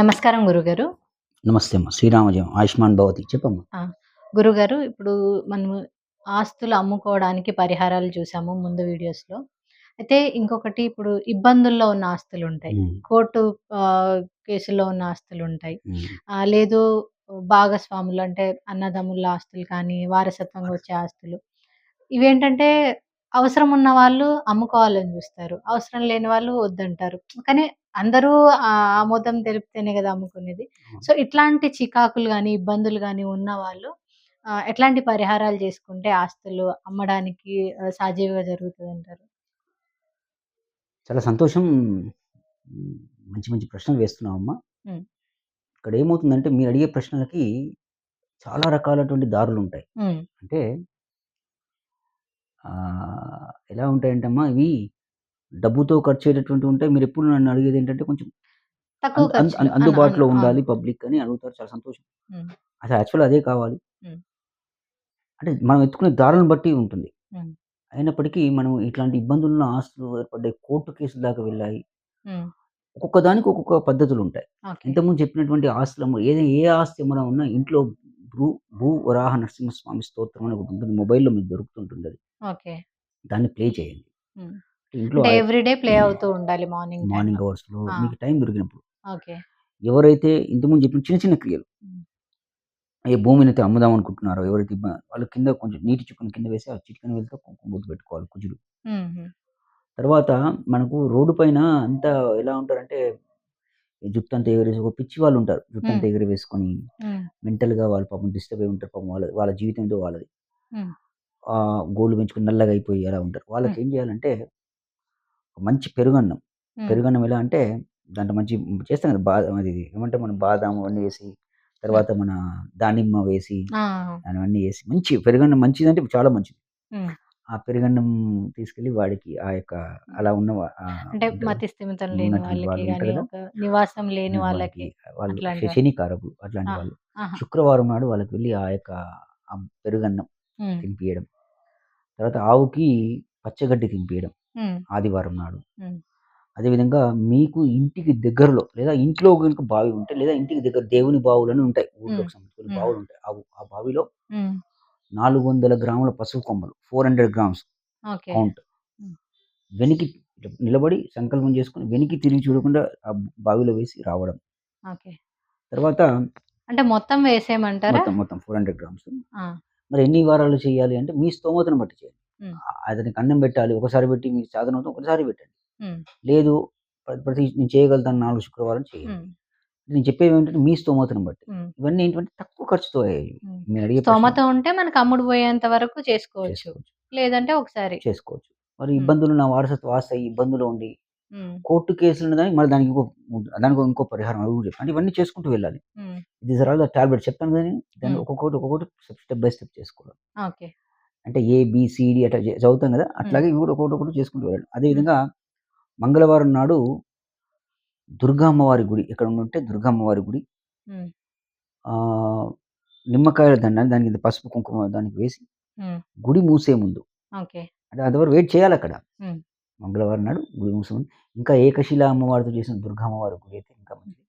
నమస్కారం గురుగారు. నమస్తే అమ్మ. శ్రీరామజయం. ఆయుష్మాన్ భవతి. చెప్పమ్మా. గురుగారు ఇప్పుడు మనము ఆస్తులు అమ్ముకోవడానికి పరిహారాలు చూసాము ముందు వీడియోస్‌లో. అయితే ఇంకొకటి ఇప్పుడు ఇబ్బందుల్లో ఉన్న ఆస్తులుంటాయి. హ్మ్. కోర్టు కేసుల్లో ఉన్న ఆస్తులుంటాయి. హ్మ్. ఆహ్, లేదు భాగస్వాములు అంటే అన్నదమ్ముల ఆస్తులు కానీ, వారసత్వంగా వచ్చే ఆస్తులు. ఇవేంటంటే అవసరం ఉన్న వాళ్ళు అమ్ముకోవాలని చూస్తారు. అవసరం లేని వాళ్ళు వద్దంటారు. కానీ అందరూ ఆమోదం తెలిపితేనే కదా అమ్ముకునేది. సో, ఇట్లాంటి చికాకులు గాని, ఇబ్బందులు గాని ఉన్నవాళ్ళు ఆహ్, ఎట్లాంటి పరిహారాలు చేసుకుంటే ఆస్తులు అమ్మడానికి సాజీవుగా జరుగుతదంటారు? చాలా సంతోషం. మంచి మంచి ప్రశ్నలు వేస్తున్నావమ్మా. హ్మ్. ఇక్కడ ఏమవుతుందంటే మీరు అడిగే ప్రశ్నలకి చాలా రకాలటువంటి దారులుంటాయి. హ్మ్. అంటే ఎలా ఉంటాయంటే అమ్మా ఇవి డబ్బుతో ఖర్చయ్యేటటువంటివి ఉంటాయి. మీరెప్పుడు నన్ను అడిగేదేంటంటే కొంచెం తక్కువ అందు అందు ఖర్చులో. అను అందుబాటులో ఉండాలి. పబ్లిక్ అని అడుగుతారు. చాలా సంతోషం. అసలు యాక్చువల్‌గా అదే కావాలి. అంటే మనం ఎత్తుకునే దారులను బట్టి ఉంటుంది. అయినప్పటికీ మనం ఇట్లాంటి ఇబ్బందులున్న ఆస్తులు ఏర్పడ్డాయి. కోర్టు కేసుల దాకా వెళ్ళాయి. ఒక్కొక్క దానికి ఒక్కొక్క పద్ధతులుంటాయి. ఓకే. ఇంతకుముందు చెప్పినటువంటి ఆస్తులమ్మ ఏది ఏ ఆస్తి అమ్మడం ఉన్నా ఇంట్లో భూ భూ వరాహ నరసింహస్వామి స్తోత్రం అని ఒకటుంటుంది. మొబైల్‌లో మీకు దొరుకుతుంటుందది. ఓకే. దాన్ని ప్లే చేయండి. ఇంట్లో అంటే ఆయ ఎవ్రీ డే ప్లే అవుతూ ఉండాలి మార్నింగ్ మార్నింగ్ టైమ్‌లో. అవర్స్‌లో ఆ! మీకు టైం దొరికినప్పుడు. ఓకే. ఎవరైతే ఇంతకుముందు చెప్పిన చిన్న చిన్న క్రియలు. ఏ భూమినైతే అమ్ముదాం అనుకుంటున్నారో ఎవరైతే వాళ్ళు కింద కొంచెం నీటి చుక్కను కింద వేసి ఆ చిటికెన కుంకుమ బొట్టు పెట్టుకోవాలి కుజుడు. తర్వాత మనకు రోడ్డు పైన అంతా ఎలా ఉంటారంటే జుట్టంతా ఎగరేసి ఒక పిచ్చి వాళ్ళుంటారు. జుట్టంతా హ్మ్. ఎగరవేసుకొని హ్మ్. మెంటల్‌గా వాళ్ళు పాపం డిస్టర్బ్ అయి ఉంటారు. పాపం వాళ్ళ వాళ్ళ జీవితం ఏదో వాళ్ళది. గోళ్ళు పెంచుకొని నల్లగా అయిపోయి అలా ఉంటారు. వాళ్ళకేం చేయాలంటే మంచి పెరుగన్నం. పెరుగన్నం ఎలా అంటే దాంట్లో మంచి చేస్తాం కదా! బా అది ఏమంటాం మనం బాదాం అవన్నీ వేసి. తర్వాత మన దానిమ్మ వేసి! అవన్నీ వేసి మంచి పెరుగన్నం మంచిదంటే చాలా మంచిది. ఆ పెరుగన్నం తీసుకెళ్ళి వాడికి ఆ యొక్క అలా ఉన్న అంటే ఉంటారు మతి స్థిమితం లేని వాళ్ళకి నివాసం లేని వాళ్ళకి వాళ్ళు అట్లాంటి వాళ్ళు. అట్లాంటి! శుక్రవారం నాడు వాళ్ళకి వెళ్ళి ఆ యొక్క పెరుగన్నం హ్మ్. తినిపియడం. తర్వాత ఆవుకి పచ్చగడ్డి తినిపియడం హ్మ్. ఆదివారం నాడు. అదేవిధంగా మీకు ఇంటికి దగ్గరలో లేదా ఇంట్లో గనుక బావి ఉంటే లేదా ఇంటికి దగ్గర దేవుని బావులని ఉంటాయి. హ్మ్. ఊర్లోకి సంబంధించి కొన్ని హ్మ్. బావులుంటాయి. ఆ బావిలో హ్మ్. 400 గ్రాముల పసుపు కొమ్మలు 400 గ్రామ్స్ ఓకే. కౌంట్. హ్మ్. వెనక్కి నిలబడి సంకల్పం చేసుకొని వెనక్కి తిరిగి చూడకుండా ఆ బావిలో వేసి రావడం. ఓకే. తర్వాత అంటే మొత్తం వేసేయమంటారా? మొత్తం మొత్తం 400 గ్రామ్స్. ఆ! మరి ఎన్ని వారాలు చేయాలి అంటే మీ స్తోమతను బట్టి చేయండి. అతనికి అన్నం పెట్టాలి. ఒకసారి పెట్టి మీకు చేతనవుతే ఒకసారి పెట్టండి. లేదు ప్ర ప్రతి నేను చేయగలుగుతాను 4 శుక్రవారం చేయండి. నేను చెప్పేవి ఏంటంటే మీ స్తోమతను బట్టి. ఇవన్నీ ఏంటంటే తక్కువ ఖర్చుతో అయ్యేవి. హ్మ్. మీరు అడిగే స్తోమత ఉంటే మనకు అమ్ముడు పోయేంత వరకు చేసుకోవచ్చు. లేదంటే ఒకసారి. చేసుకోవచ్చు. మరి. ఇబ్బందులు నా వారసత్వ ఆస్తి ఇబ్బందులు ఉండి. కోర్టు కేసులు ఉన్నదానికి మళ్ళీ దానికి ఇంకో దానికి ఇంకో పరిహారం చెప్తాను. అంటే ఇవన్నీ చేసుకుంటూ వెళ్ళాలి. దీస్ ఆర్ ఆల్ చెప్తాను కదా! నేను. దాన్ని. ఒక్కొక్కటి ఒక్కొక్కటి స్టెప్ బై స్టెప్ చేసుకోవడం. ఓకే. అంటే ఏ, బి, సి, డి అట్లా చదువుతాం కదా! అట్లాగే ఇవి కూడా ఒక్కొక్కటి ఒక్కొక్కటి చేసుకుంటూ వెళ్ళాలి. హ్మ్. అదేవిధంగా మంగళవారం నాడు దుర్గా అమ్మవారి గుడి ఎక్కడ ఉంటే దుర్గా అమ్మవారి గుడి నిమ్మకాయల దండని దానికి పసుపు, కుంకుమ దానికి వేసి. గుడి మూసే ముందు. అంటే అంతవరకు వెయిట్ చేయాలక్కడ. హ్మ్. మంగళవారం నాడు గుడి మూసే ముందు ఇంకా ఏకశిలా అమ్మవారితో చేసిన దుర్గా అమ్మవారి గుడి అయితే ఇంకా మంచిది.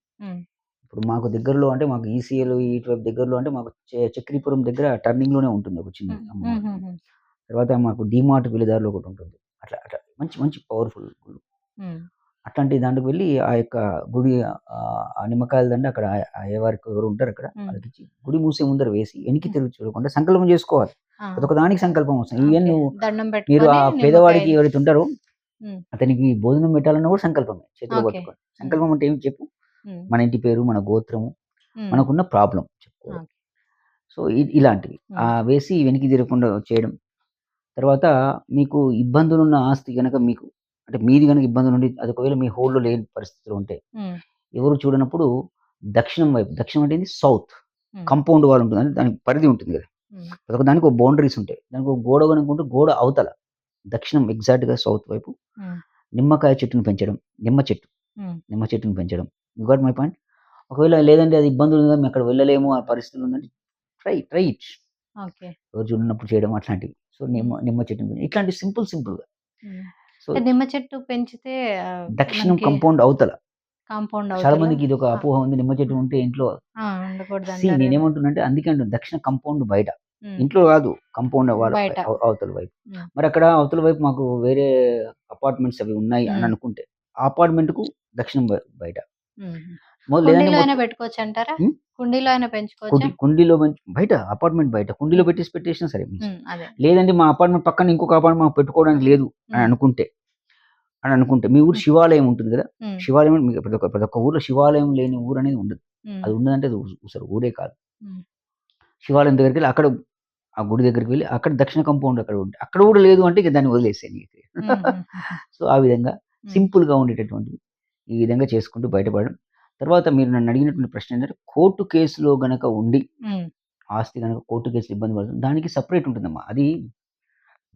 ఇప్పుడు మాకు దగ్గరలో అంటే మాకు ఈసీఎల్ ఇటువైపు దగ్గరలో అంటే మాకు చక్రీపురం దగ్గర టర్నింగ్‌లోనే ఉంటుంది ఒక. హుహుహు. తర్వాత మాకు డీమార్ట్ వెళ్ళే దారిలో ఒకటుంటుంది. అట్లా అట్లా మంచి మంచి పవర్‌ఫుల్ గుళ్ళు. అట్లాంటి దాంట్లోకి వెళ్ళి ఆ యొక్క గుడి ఆ నిమ్మకాయల దండ అక్కడ అయ్యవారికి ఎవరు ఉంటారు అక్కడ హ్మ్. వాళ్ళకిచ్చి గుడి మూసే ముందర వేసి వెనక్కి. తిరిగి చూడకుండా సంకల్పం చేసుకోవాలి. ఒక్క దానికి సంకల్పం అవసరం. Even okay. నువ్వు దండం మీరు ఆ పేదవాడికి ఎవరైతే ఉంటారో. అతనికి భోజనం పెట్టాలన్నా కూడా సంకల్పమే. చేతిలో. హ్మ్. సంకల్పం అంటే ఏమి చెప్పు? మన ఇంటి పేరు, మన గోత్రము. మనకున్న ప్రాబ్లమ్ చెప్పుకోవడం. ఓకే. సో, ఇలాంటివి. ఆహ్, వేసి వెనక్కి తిరగకుండా చేయడం. తర్వాత మీకు ఇబ్బందులున్న ఆస్తి గనక మీకు అంటే మీది గనక ఇబ్బందులుండి అది ఒకవేళ మీ హోల్డ్‌లో లేని పరిస్థితిలో ఉంటే. ఎవరు చూడనప్పుడు దక్షిణం వైపు దక్షిణం అంటే సౌత్. కాంపౌండ్ వాల్ ఉంటుంది. అంటే దానికి పరిధి ఉంటుంది కదా! ఒక్క దానికి ఒక బౌండరీస్ ఉంటాయి. దానికి ఒక గోడ కనుకుంటే గోడ అవతల దక్షిణం ఎగ్జాక్ట్‌గా సౌత్ వైపు. నిమ్మకాయ చెట్టుని పెంచడం. నిమ్మ చెట్టు. నిమ్మ చెట్టుని పెంచడం. You got my point? ఒకవేళ లేదంటే అది ఇబ్బందులు ఉంది మేము అక్కడ వెళ్ళలేము ఆ పరిస్థితులు ఉందంటే ట్రై ట్రై ఇట్. ఓకే. ఎవరు చూడనప్పుడు చేయడం అట్లాంటివి. సో. నిమ్మ నిమ్మ పెంచడం. ఇట్లాంటి సింపుల్ సింపుల్‌గా. సో, నిమ్మ చెట్టు పెంచితే దక్షిణం కాంపౌండ్ అవతల కాంపౌండ్ చాలా మందికి ఇది ఒక! అపోహ ఉంది. నిమ్మ చెట్టు! ఉంటే ఇంట్లో కదా! నేనేమంటున్నానంటే అందుకే దక్షిణ కాంపౌండ్ బయట. ఇంట్లో కాదు కాంపౌండ్ అవతల వైపు. మరి అక్కడ అవతల వైపు మాకు వేరే అపార్ట్మెంట్స్ అవి ఉన్నాయి అని. అనుకుంటే, ఆ అపార్ట్మెంట్‌కు దక్షిణం బ బయట. కుండీలో అయినా పెట్టుకోవచ్చంటారా? హ్మ్. కుండీలో అయినా పెంచుకోవచ్చా? కుండి కుండీలో బయట అపార్ట్మెంట్ బయట. కుండీలో. పెట్టేసి పెట్టేసినా సరే. లేదంటే మా అపార్ట్మెంట్ పక్కన ఇంకొక అపార్ట్మెంట్ పెట్టుకోవడానికి. లేదు అని. అనుకుంటే, అని అనుకుంటే మీ ఊరు. శివాలయం ఉంటుంది కదా! శివాలయం మీకు ప్రతి ఒక్క ప్రతి ఒక్క ఊర్లో శివాలయం లేని ఊరనేది ఉండదు. హ్మ్. అది ఉన్నదంటే అది అసలు ఊరే కాదు. శివాలయం దగ్గరికెళ్ళి అక్కడ ఆ గుడి దగ్గరికి వెళ్ళి అక్కడ దక్షిణ కాంపౌండ్ అక్కడ ఉంటే అక్కడ కూడా లేదు అంటే ఇక దాన్ని. హుహుహుహు. సో, ఆ విధంగా హ్మ్. సింపుల్‌గా ఉండేటటువంటివి ఈ విధంగా చేసుకుంటూ బయటపడడం. తర్వాత మీరు నన్ను అడిగినటువంటి ప్రశ్న ఏంటంటే కోర్టు కేస్‌లో గనక ఉండి. ఆస్తి గనక కోర్టు కేస్‌లో ఇబ్బంది పడుతుంది. దానికి సెపరేట్ ఉంటుందమ్మా. అది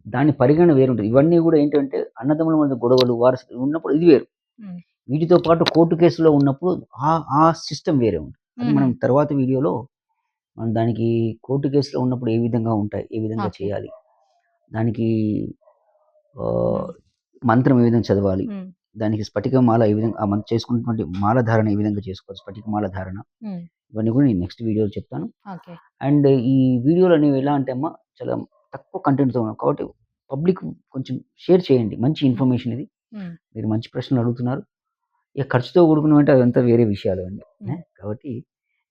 దాని పరిగణన వేరుంటది. ఇవన్నీ కూడా ఏంటంటే అన్నదమ్ముల మధ్య గొడవలు, వారసులు ఉన్నప్పుడు ఇది వేరు. వీటితో పాటు కోర్టు కేస్‌లో ఉన్నప్పుడు ఆ ఆ సిస్టమ్ వేరే ఉంటుంది. అది మనం. తర్వాత వీడియోలో మనం దానికి కోర్టు కేస్‌లో ఉన్నప్పుడు ఏ విధంగా ఉంటాయి? ఏ విధంగా. చేయాలి? దానికి. మంత్రం ఏ విధంగా చదవాలి? దానికి స్ఫటికమాల ఏ విధంగా మనం చేసుకున్నటువంటి మాల ధారణ ఏ విధంగా చేసుకోవాలి? స్ఫటికమాల ధారణ. ఇవన్నీ కూడా నేను నెక్స్ట్ వీడియోలో చెప్తాను. అండ్ ఈ వీడియోలు అనేవి ఎలా అంటే అమ్మా చాలా తక్కువ కంటెంట్‌తో ఉన్నాయి. కాబట్టి పబ్లిక్ కొంచెం షేర్ చేయండి. మంచి. ఇన్ఫర్మేషన్ ఇది. మీరు మంచి ప్రశ్నలు అడుగుతున్నారు. ఇక ఖర్చుతో కూడుకున్నవంటే అదంతా వేరే విషయాలు అండి. కాబట్టి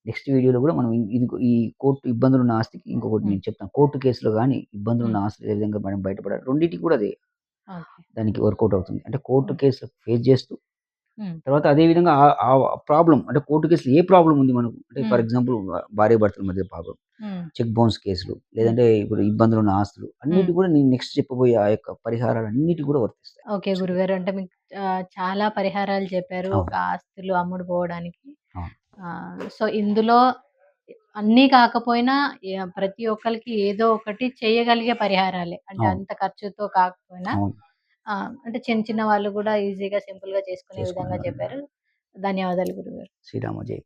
నెక్స్ట్ వీడియోలో కూడా మనం ఇది ఈ కోర్టు ఇబ్బందులున్న ఆస్తికి ఇంకొకటి. నేను చెప్తాను. కోర్టు కేస్‌లో గాని ఇబ్బందులున్న హ్మ్. ఆస్తులు ఏ విధంగా మనం బయటపడాలి? రెండిటికి కూడా అదే ఓకే. దానికి వర్కౌట్ అవుతుంది. అంటే కోర్టు హ్మ్. కేస్‌లో ఫేస్ చేస్తూ హ్మ్. తర్వాత అదే విధంగా ఆ ఆ ప్రాబ్లమ్ అంటే కోర్టు కేస్‌లో ఏ ప్రాబ్లమ్ ఉంది మనకు? అంటే ఫర్ హ్మ్. ఎగ్జాంపుల్ భార్యాభర్తల మధ్య ప్రాబ్లమ్. హ్మ్. చెక్ బౌన్స్ కేసులు హ్మ్. లేదంటే ఇప్పుడు ఇబ్బందులున్న ఆస్తులు హ్మ్. అన్నిటికి కూడా నేను నెక్స్ట్ చెప్పబోయే ఆ యొక్క పరిహారాలన్నిటికి కూడా వర్తిస్తాయి. ఓకే గురుగారు. అంటే మీకు ఆహ్, చాలా పరిహారాలు చెప్పారు. ఒక అవును. ఆస్తులు అమ్ముడు పోవడానికి. అవును. ఆహ్, సో, ఇందులో అన్నీ కాకపోయినా ప్రతి ఒక్కళ్ళకి ఏదో ఒకటి చేయగలిగే పరిహారాలే. అంటే అవును. అంత ఖర్చుతో కాకపోయినా అవును. అంటే చిన్న చిన్న వాళ్ళు కూడా ఈజీగా సింపుల్‌గా చేసుకునే విధంగా చేసుకునేవాళ్ళు. చెప్పారు. ధన్యవాదాలు గురుగారు. శ్రీరామ జై.